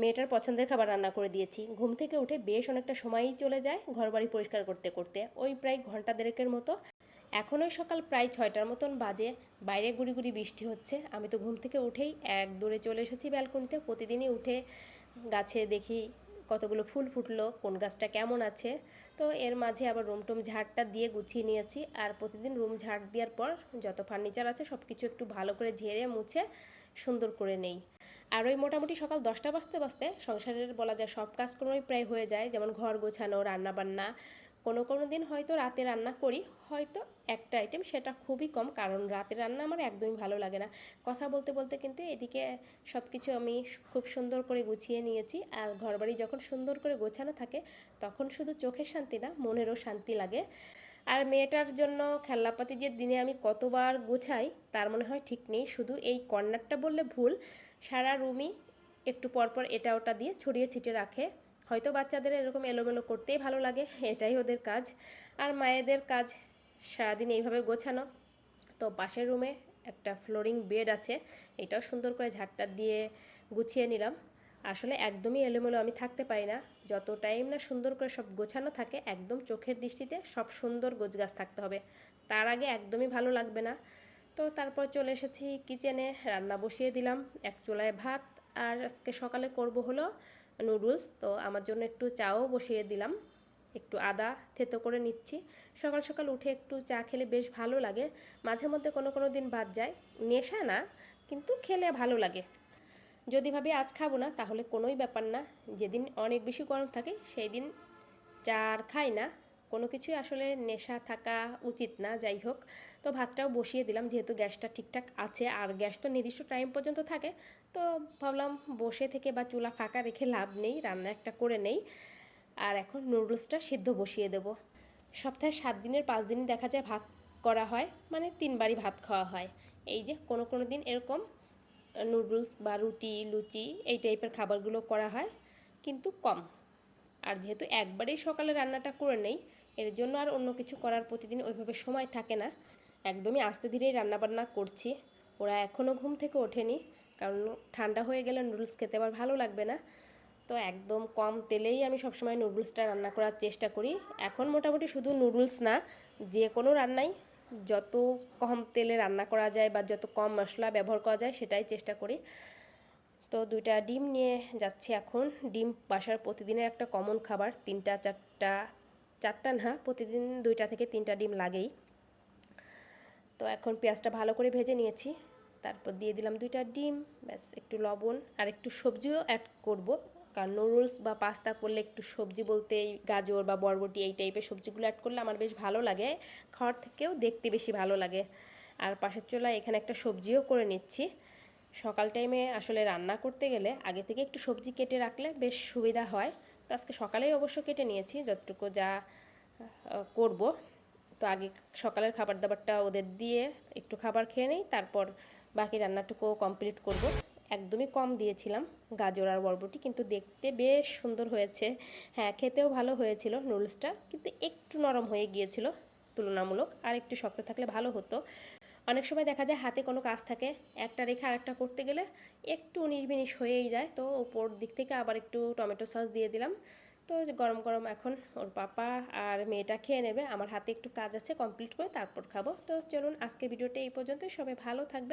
মেয়েটার পছন্দের খাবার রান্না করে দিয়েছি। ঘুম থেকে উঠে বেশ অনেকটা সময়ই চলে যায় ঘরবাড়ি পরিষ্কার করতে করতে। ওই প্রায় ঘণ্টা দেড়েকের মতো। এখনই সকাল প্রায় ছয়টার মতন বাজে। বাইরে গুড়ি গুড়ি বৃষ্টি হচ্ছে। আমি তো ঘুম থেকে উঠেই এক দূরে চলে এসেছি ব্যালকনিতে। প্রতিদিনই উঠে গাছে দেখি কতগুলো ফুল ফুটলো, কোন গাছটা কেমন আছে। তো এর মাঝে আবার রুম টুম ঝাড়টা দিয়ে গুছিয়ে নিয়েছি। আর প্রতিদিন রুম ঝাড় দেওয়ার পর যত ফার্নিচার আছে সব কিছু একটু ভালো করে ঝেড়ে মুছে সুন্দর করে নেই। আর ওই মোটামুটি সকাল দশটা বাজতে বাজতে সংসারের বলা যায় সব কাজকর্মই প্রায় হয়ে যায়। যেমন ঘর গোছানো রান্না বান্না কোনো কোনো দিন হয়তো রাতে রান্না করি, হয়তো একটা আইটেম সেটা খুবই কম, কারণ রাতে রান্না আমার একদমই ভালো লাগে না। কথা বলতে বলতে কিন্তু এদিকে সব কিছু আমি খুব সুন্দর করে গুছিয়ে নিয়েছি, আর ঘরবাড়ি যখন সুন্দর করে গোছানো থাকে, তখন শুধু চোখের শান্তি না, মনেরও শান্তি লাগে। আর মেয়েটার জন্য খেলনাপাতি যে দিনে আমি কতবার গোছাই, তার মনে হয় ঠিক নেই, শুধু এই কর্নারটা বললে ভুল, সারা রুমই একটু পরপর এটা ওটা দিয়ে ছড়িয়ে ছিটিয়ে রাখে। হয়তো বাচ্চাদের এরকম এলোমেলো করতেই ভালো লাগে, এটাই ওদের কাজ। আর মায়েদের কাজ সারাদিন এইভাবে গোছানো। তো পাশের রুমে একটা ফ্লোরিং বেড আছে, এটাও সুন্দর করে ঝাড়টা দিয়ে গুছিয়ে নিলাম। আসলে একদমই এলোমেলো আমি থাকতে পারি না। যত টাইম না সুন্দর করে সব গোছানো থাকে, একদম চোখের দৃষ্টিতে সব সুন্দর গোছগাছ থাকতে হবে। তার আগে একদমই ভালো লাগবে না। তো তারপর চলে এসেছি কিচেনে রান্না বসিয়ে দিলাম। এক চুলায় ভাত, আর আজকে সকালে করব হলো নুডলস। তো আমার জন্য একটু চাও বসিয়ে দিলাম। একটু আদা থেতো করে নিচ্ছি। সকাল সকাল উঠে একটু চা খেলে বেশ ভালো লাগে। মাঝে মধ্যে কোনো কোনো দিন বাদ যায়। নেশা না, কিন্তু খেলে ভালো লাগে। যদি ভাবি আজ খাব না, তাহলে কোনোই ব্যাপার না। যেদিন অনেক বেশি গরম থাকে সেই দিন চা আর খাই না। কোনো কিছুই আসলে নেশা থাকা উচিত না, যাই হোক। তো ভাতটাও বসিয়ে দিলাম, যেহেতু গ্যাসটা ঠিকঠাক আছে, আর গ্যাস তো নির্দিষ্ট টাইম পর্যন্ত থাকে। তো ভাবলাম বসে থেকে বা চুলা ফাঁকা রেখে লাভ নেই, রান্না একটা করে নেই। আর এখন নুডলসটা সিদ্ধ বসিয়ে দেব। সপ্তাহে সাত দিনের, পাঁচ দিনই দেখা যায় ভাত করা হয় মানে তিনবারই ভাত খাওয়া হয়। এই যে কোনো কোনো দিন এরকম নুডলস বা রুটি, লুচি, এই টাইপের খাবারগুলো করা হয়, কিন্তু কম। আর যেহেতু একবারেই সকালে রান্নাটা করে নেই, এর জন্য আর অন্য কিছু করার প্রতিদিন ওইভাবে সময় থাকে না। একদমই আস্তে ধীরেই রান্নাবান্না করছি। ওরা এখনও ঘুম থেকে ওঠেনি, কারণ ঠান্ডা হয়ে গেলে নুডলস খেতে আবার ভালো লাগবে না। তো একদম কম তেলেই আমি সবসময় নুডলসটা রান্না করার চেষ্টা করি। এখন মোটামুটি শুধু নুডলস না, যে কোনো রান্নাই যত কম তেলে রান্না করা যায় বা যত কম মশলা ব্যবহার করা যায় সেটাই চেষ্টা করি। তো দুইটা ডিম নিয়ে যাচ্ছি এখন। ডিম বাসার প্রতিদিনের একটা কমন খাবার, তিনটা, চারটা চারটা না, প্রতিদিন দুইটা থেকে তিনটা ডিম লাগেই। তো এখন পেঁয়াজটা ভালো করে ভেজে নিয়েছি, তারপর দিয়ে দিলাম দুইটা ডিম, ব্যাস একটু লবণ আর একটু সবজিও অ্যাড করব। কারণ নুডলস বা পাস্তা করলে একটু সবজি বলতে গাজর বা বরবটি এই টাইপের সবজিগুলো অ্যাড করলে আমার বেশ ভালো লাগে, খাওয়ার থেকেও দেখতে বেশি ভালো লাগে। আর পাশের চোলা এখানে একটা সবজিও করে নিচ্ছি। সকাল টাইমে আসলে রান্না করতে গেলে আগে থেকে একটু সবজি কেটে রাখলে বেশ সুবিধা হয়। তো আজকে সকালেই অবশ্য কেটে নিয়েছি, যতটুকু যা করব। তো আগে সকালের খাবার দাবারটা ওদের দিয়ে একটু খাবার খেয়ে নেই, তারপর বাকি রান্নাটুকুও কমপ্লিট করব। একদমই কম দিয়েছিলাম, গাজর আর বরবটি, কিন্তু দেখতে বেশ সুন্দর হয়েছে। হ্যাঁ খেতেও ভালো হয়েছিল নুডলসটা কিন্তু একটু নরম হয়ে গিয়েছিল তুলনামূলক, আর একটু শক্ত থাকলে ভালো হতো। অনেক সময় দেখা যায় হাতে কোনো কাজ থাকে, একটা রেখে আরেকটা করতে গেলে একটু উনিশ বিনিশ হয়েই যায়। তো উপর দিক থেকে আবার একটু টমেটো সস দিয়ে দিলাম। তো গরম গরম এখন ওর পাপা আর মেয়েটা খেয়ে নেবে, আমার হাতে একটু কাজ আছে কমপ্লিট করে তারপর খাব। তো চলুন আজকে ভিডিওটা এই পর্যন্ত সবাই ভালো থাকবে